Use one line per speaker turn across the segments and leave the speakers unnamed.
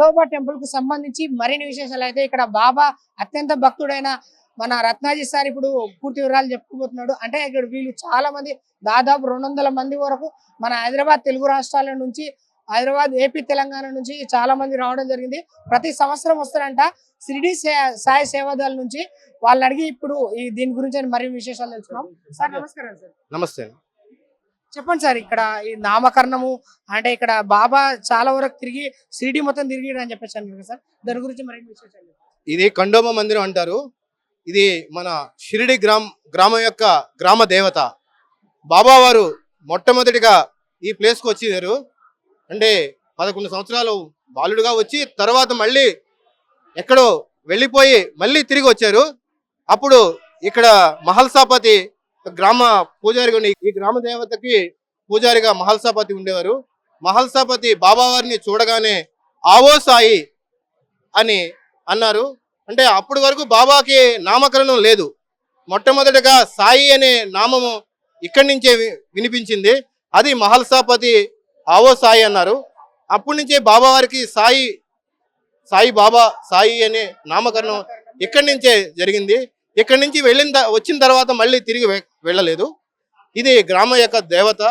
ఖండోబా టెంపుల్కు సంబంధించి మరిన్ని విశేషాలు అయితే ఇక్కడ బాబా అత్యంత భక్తుడైన మన రత్నాజీ సార్ ఇప్పుడు పూర్తి వివరాలు చెప్పుకోబోతున్నాడు అంటే ఇక్కడ వీళ్ళు చాలా మంది దాదాపు రెండు వందల మంది వరకు మన హైదరాబాద్ తెలుగు రాష్ట్రాల నుంచి హైదరాబాద్ ఏపీ తెలంగాణ నుంచి చాలా మంది రావడం జరిగింది. ప్రతి సంవత్సరం వస్తారంట షిరిడి సే- సాయి సేవాదాల నుంచి. వాళ్ళని అడిగి ఇప్పుడు ఈ దీని గురించి మరిన్ని విశేషాలు తెలుసుకున్నాం సార్ నమస్కారం సార్.
నమస్తే.
చెప్పండి సార్ ఇక్కడ ఈ నామకరణము అంటే ఇక్కడ బాబా చాలా వరకు తిరిగి షిరిడి మొత్తం తిరిగి అని చెప్పేసి అన్నారు కదా సార్. దాని గురించి మరిన్ని విశేషాలు
ఇది కండోమ మందిరం అంటారు. ఇది మన షిరిడి గ్రామ గ్రామం యొక్క గ్రామ దేవత. బాబా వారు మొట్టమొదటిగా ఈ ప్లేస్కి వచ్చారు అంటే పదకొండు సంవత్సరాలు బాలుడుగా వచ్చి తర్వాత మళ్ళీ ఎక్కడో వెళ్ళిపోయి మళ్ళీ తిరిగి వచ్చారు. అప్పుడు ఇక్కడ మహల్సాపతి గ్రామ పూజారిగా ఈ గ్రామ దేవతకి పూజారిగా మహల్సాపతి ఉండేవారు. మహల్సాపతి బాబావారిని చూడగానే ఆవో సాయి అని అన్నారు. అంటే అప్పటి వరకు బాబాకి నామకరణం లేదు. మొట్టమొదటిగా సాయి అనే నామము ఇక్కడి నుంచే వి- వినిపించింది. అది మహల్సాపతి ఆవో సాయి అన్నారు. అప్పటి నుంచే బాబావారికి సాయి సాయి బాబా సాయి అనే నామకరణం ఇక్కడి నుంచే జరిగింది. ఇక్కడి నుంచి వెళ్ళిన వచ్చిన తర్వాత మళ్ళీ తిరిగి వెళ్ళలేదు. ఇది గ్రామం యొక్క దేవత.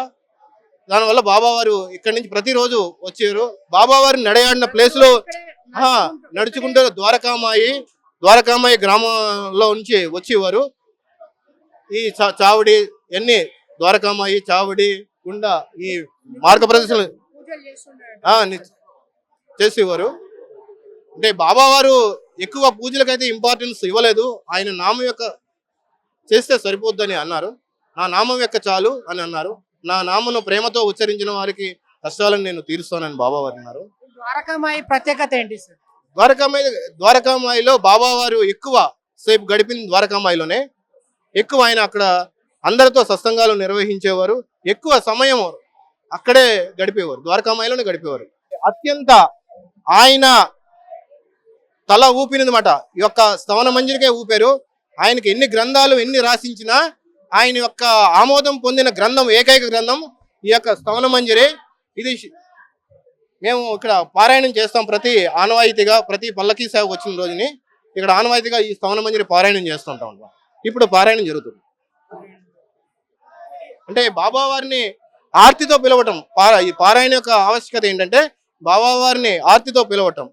దానివల్ల బాబా వారు ఇక్కడి నుంచి ప్రతిరోజు వచ్చారు. బాబా వారు నడయాడిన ప్లేస్లో ఆ, నడుచుకుంటూ ద్వారకామాయి ద్వారకామాయి గ్రామంలో నుంచి వచ్చేవారు. ఈ చావడి ఎన్ని ద్వారకామాయి చావడి గుండ ఈ మార్గ ప్రదర్శనలు చేసేవారు. అంటే బాబా వారు ఎక్కువ పూజలకైతే ఇంపార్టెన్స్ ఇవ్వలేదు. ఆయన నామం యొక్క చేస్తే సరిపోద్దని అన్నారు. నా నామం యొక్క చాలు అని అన్నారు. నా నామను ప్రేమతో ఉచ్చరించిన వారికి కష్టాలను నేను తీరుస్తానని బాబా వారు అన్నారు.
ద్వారకామాయి ప్రత్యేకత ఏంటి సార్?
ద్వారకామాయి ద్వారకామాయిలో బాబా వారు ఎక్కువ సేపు గడిపింది ద్వారకామాయిలోనే ఎక్కువ ఆయన అక్కడ అందరితో సత్సంగాలు నిర్వహించేవారు. ఎక్కువ సమయం అక్కడే గడిపేవారు. ద్వారకామాయిలోనే గడిపేవారు. అత్యంత ఆయన తల ఊపినదన్నమాట. ఈ యొక్క స్తవన మంజరికే ఊపారు. ఆయనకి ఎన్ని గ్రంథాలు ఎన్ని రాసించినా ఆయన యొక్క ఆమోదం పొందిన గ్రంథం ఏకైక గ్రంథం ఈ యొక్క స్తవన మంజరి. ఇది మేము ఇక్కడ పారాయణం చేస్తాం ప్రతి ఆనవాయితీగా ప్రతి పల్లకీ సేవకు వచ్చిన రోజుని. ఇక్కడ ఆనవాయితీగా ఈ స్తవన మంజరి పారాయణం చేస్తుంటాం ఇప్పుడు పారాయణం జరుగుతుంది. అంటే బాబావారిని ఆర్తితో పిలవటం పారా ఈ పారాయణ యొక్క ఆవశ్యకత ఏంటంటే బాబావారిని ఆర్తితో పిలవటం.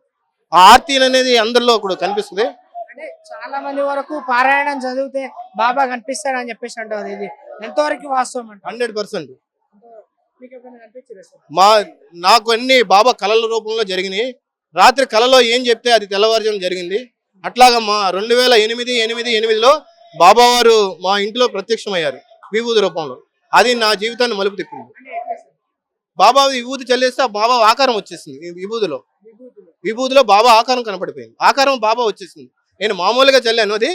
ఆ ఆర్తి అనేది అందరిలో కూడా కనిపిస్తుంది.
అంటే చాలా మంది వరకు పారాయణం చదివితే బాబా కనిపిస్తాడు అని చెప్పేసి అంటారు. ఇది ఎంతవరకు వాస్తవం అంట
హండ్రెడ్ పర్సెంట్. మా నాకు అన్ని బాబా కళల రూపంలో జరిగినాయి. రాత్రి కళలో ఏం చెప్తే అది తెల్లవారుజాము జరిగింది. అట్లాగా మా రెండు వేల ఎనిమిది ఎనిమిది ఎనిమిదిలో బాబా వారు మా ఇంట్లో ప్రత్యక్షమయ్యారు విభూతి రూపంలో. అది నా జీవితాన్ని మలుపు తిప్పింది. బాబా విభూతి చల్లేస్తే బాబా ఆకారం వచ్చేసింది విభూతిలో.
విభూతులు.
బాబా ఆకారం కనపడిపోయింది. ఆకారం బాబా వచ్చేసింది. నేను మామూలుగా చల్లాను అది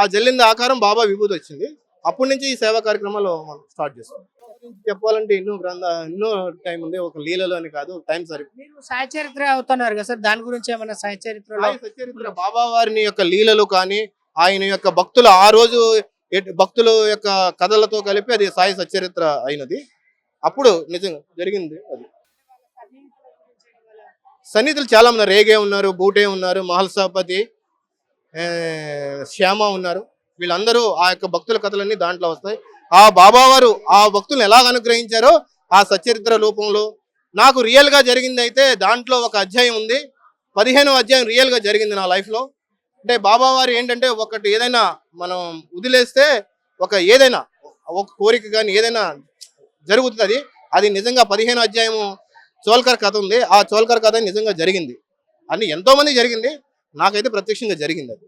ఆ జల్లింది ఆకారం బాబా విభూతి వచ్చింది. అప్పటి నుంచి ఈ సేవా కార్యక్రమాలు మనం స్టార్ట్ చేస్తాం. చెప్పాలంటే ఎన్నో గ్రంథ ఎన్నో టైం ఉంది. ఒక లీలలో అని కాదు టైం సరి
మీరు సాయి చరిత్ర అవుతున్నారు కదా సార్. దాని గురించి ఏమైనా సాయి చరిత్రలో
సాయి సచ్చరిత్ర బాబా వారిని యొక్క లీలలు కానీ ఆయన యొక్క భక్తుల ఆ రోజు భక్తుల యొక్క కథలతో కలిపి అది సాయి సచ్చరిత్ర అయినది. అప్పుడు నిజంగా జరిగింది అది. సన్నిధులు చాలా ఉన్నారు రేగే ఉన్నారు బూటే ఉన్నారు మహల్సాపతి శ్యామ ఉన్నారు. వీళ్ళందరూ ఆ యొక్క భక్తుల కథలన్నీ దాంట్లో వస్తాయి. ఆ బాబావారు ఆ భక్తులను ఎలాగ అనుగ్రహించారో ఆ సచరిత్ర రూపంలో నాకు రియల్గా జరిగింది అయితే దాంట్లో ఒక అధ్యాయం ఉంది. పదిహేను అధ్యాయం రియల్గా జరిగింది నా లైఫ్లో. అంటే బాబావారు ఏంటంటే ఒకటి ఏదైనా మనం వదిలేస్తే ఒక ఏదైనా ఒక కోరిక కానీ ఏదైనా జరుగుతుంది. అది నిజంగా పదిహేను అధ్యాయము చోల్కర్ కథ ఉంది. ఆ చోల్కర్ కథ నిజంగా జరిగింది. అని ఎంతో మంది జరిగింది. నాకైతే ప్రత్యక్షంగా జరిగింది అది.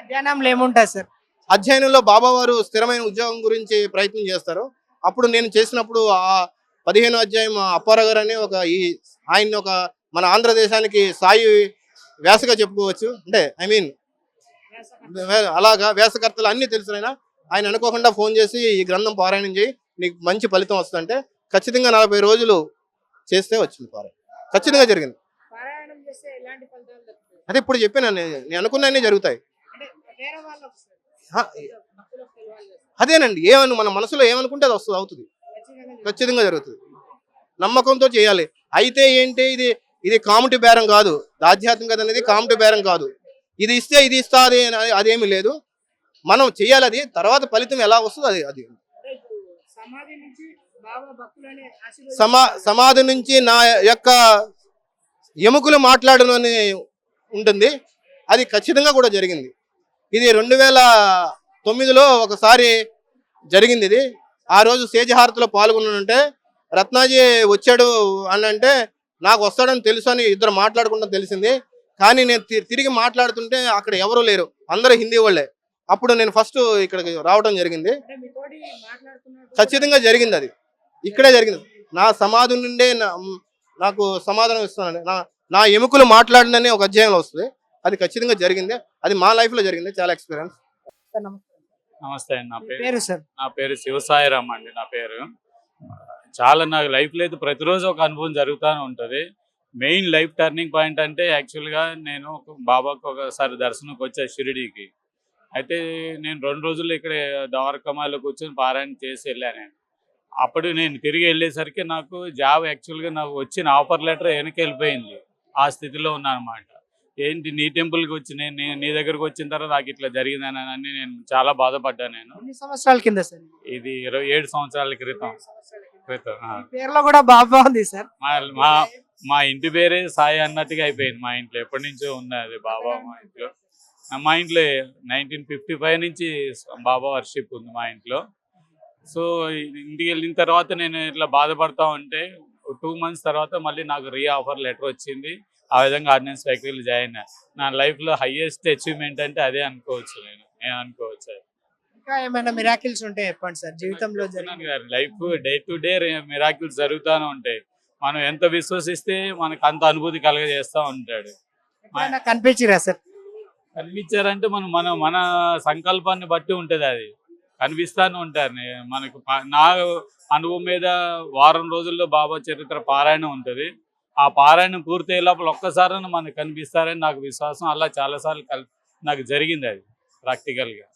అధ్యయనంలో ఏముంటుంది సార్?
అధ్యయనంలో బాబా వారు స్థిరమైన ఉద్యోగం గురించి ప్రయత్నం చేస్తారు. అప్పుడు నేను చేసినప్పుడు ఆ పదిహేను అధ్యాయం అప్పారా గారు అనే ఒక ఈ ఆయన ఒక మన ఆంధ్రదేశానికి సాయి వ్యాసగా చెప్పుకోవచ్చు. అంటే ఐ మీన్ అలాగా వ్యాసకర్తలు అన్ని తెలుసు ఆయన ఆయన అనుకోకుండా ఫోన్ చేసి ఈ గ్రంథం పారాయణం చేయి నీకు మంచి ఫలితం వస్తుందంటే ఖచ్చితంగా నలభై రోజులు చేస్తే వచ్చింది పారాయణ. ఖచ్చితంగా జరిగింది. అదే ఇప్పుడు చెప్పాను నేను నేను అనుకున్నవన్నీ జరుగుతాయి. అదేనండి ఏమను మన మనసులో ఏమనుకుంటే అది వస్తుంది అవుతుంది.
ఖచ్చితంగా
ఖచ్చితంగా జరుగుతుంది. నమ్మకంతో చేయాలి. అయితే ఏంటి ఇది ఇది కాముటి బేరం కాదు. ఆధ్యాత్మికత అనేది కాముటి బేరం కాదు. ఇది ఇస్తే ఇది ఇస్తా అది అదేమి లేదు. మనం చేయాలి అది తర్వాత ఫలితం ఎలా వస్తుందో అది అది. సమా సమాధి నుంచి నా యొక్క ఎముకలు మాట్లాడనని ఉంటుంది. అది ఖచ్చితంగా కూడా జరిగింది. ఇది రెండు వేల తొమ్మిదిలో ఒకసారి జరిగింది ఇది. ఆ రోజు సేజహారతిలో పాల్గొన్నానంటే రత్నాజీ వచ్చాడు అని అంటే నాకు వస్తాడని తెలుసు అని ఇద్దరు మాట్లాడుకుంటా తెలిసింది. కానీ నేను తిరిగి మాట్లాడుతుంటే అక్కడ ఎవరూ లేరు. అందరూ హిందీ వాళ్ళే. అప్పుడు నేను ఫస్ట్ ఇక్కడికి రావడం జరిగింది. ఖచ్చితంగా జరిగింది అది. ఇక్కడే జరిగింది. నా సమాధి నుండే నా- నాకు సమాధానం ఇస్తున్నాను నా నా ఎముకలు మాట్లాడినని ఒక అధ్యాయంలో వస్తుంది. అది ఖచ్చితంగా జరిగింది. అది మా లైఫ్లో జరిగింది. చాలా ఎక్స్పీరియన్స్
సార్ నమస్తే.
నమస్తే అండి. నా పేరు
పేరు సార్?
నా పేరు శివసాయిరామ్ అండి. నా పేరు. చాలా నాకు లైఫ్లో అయితే ప్రతిరోజు ఒక అనుభవం జరుగుతూనే ఉంటుంది. మెయిన్ లైఫ్ టర్నింగ్ పాయింట్ అంటే యాక్చువల్గా నేను ఒక బాబాకు ఒకసారి దర్శనంకి వచ్చా షిరిడీకి. అయితే నేను రెండు రోజులు ఇక్కడ ద్వారకమాలో కూర్చొని పారాయణ చేసి వెళ్ళాను అప్పుడు నేను తిరిగి వెళ్ళేసరికి నాకు జాబ్ యాక్చువల్గా నాకు వచ్చిన ఆఫర్ లెటర్ వెనక్కి వెళ్ళిపోయింది. ఆ స్థితిలో ఉన్నాను అనమాట ఏంటి నీ టెంపుల్కి వచ్చి నేను నీ- దగ్గరకు వచ్చిన తర్వాత నాకు ఇట్లా జరిగిందని అని నేను చాలా బాధపడ్డాను నేను.
సంవత్సరాల కింద సార్
ఇది? ఇరవై ఏడు సంవత్సరాల క్రితం. క్రితం
పేరులో కూడా బాబా ఉంది సార్.
మా మా మా ఇంటి పేరే సాయి అన్నట్టుగా అయిపోయింది మా ఇంట్లో. ఎప్పటి నుంచో ఉన్నది బాబా మా ఇంట్లో. మా ఇంట్లో నైన్టీన్ ఫిఫ్టీ ఫైవ్ నుంచి బాబా వర్షిప్ ఉంది మా ఇంట్లో. సో ఇంటికి వెళ్ళిన తర్వాత నేను ఇట్లా బాధపడతా ఉంటే టూ మంత్స్ తర్వాత మళ్ళీ నాకు రీ ఆఫర్ లెటర్ వచ్చింది. ఆ విధంగా ఆర్డినెన్స్ ఫ్యాక్టరీలో జాయిన్. నా లైఫ్లో హైయెస్ట్ అచీవ్మెంట్ అంటే అదే అనుకోవచ్చు నేను. నేను అనుకోవచ్చు
ఇంకా ఏమైనా మిరాకిల్స్ ఉంటే చెప్పండి సార్ జీవితంలో
life day to day miracles జరుగుతూనే ఉంటాయి. మనం ఎంత విశ్వసిస్తే మనకు అంత అనుభూతి కలగజేస్తా ఉంటాడు.
కనిపించిరా సార్?
కనిపించారంటే మనం మన మన సంకల్పాన్ని బట్టి ఉంటది అది. కనిపిస్తానే ఉంటారు. మనకు నా అనుభవం మీద వారం రోజుల్లో బాబా చరిత్ర పారాయణం ఉంటుంది. ఆ పారాయణం పూర్తయ్యే లోపల ఒక్కసారి మనకు కనిపిస్తారని నాకు విశ్వాసం. అలా చాలాసార్లు నాకు జరిగింది అది ప్రాక్టికల్గా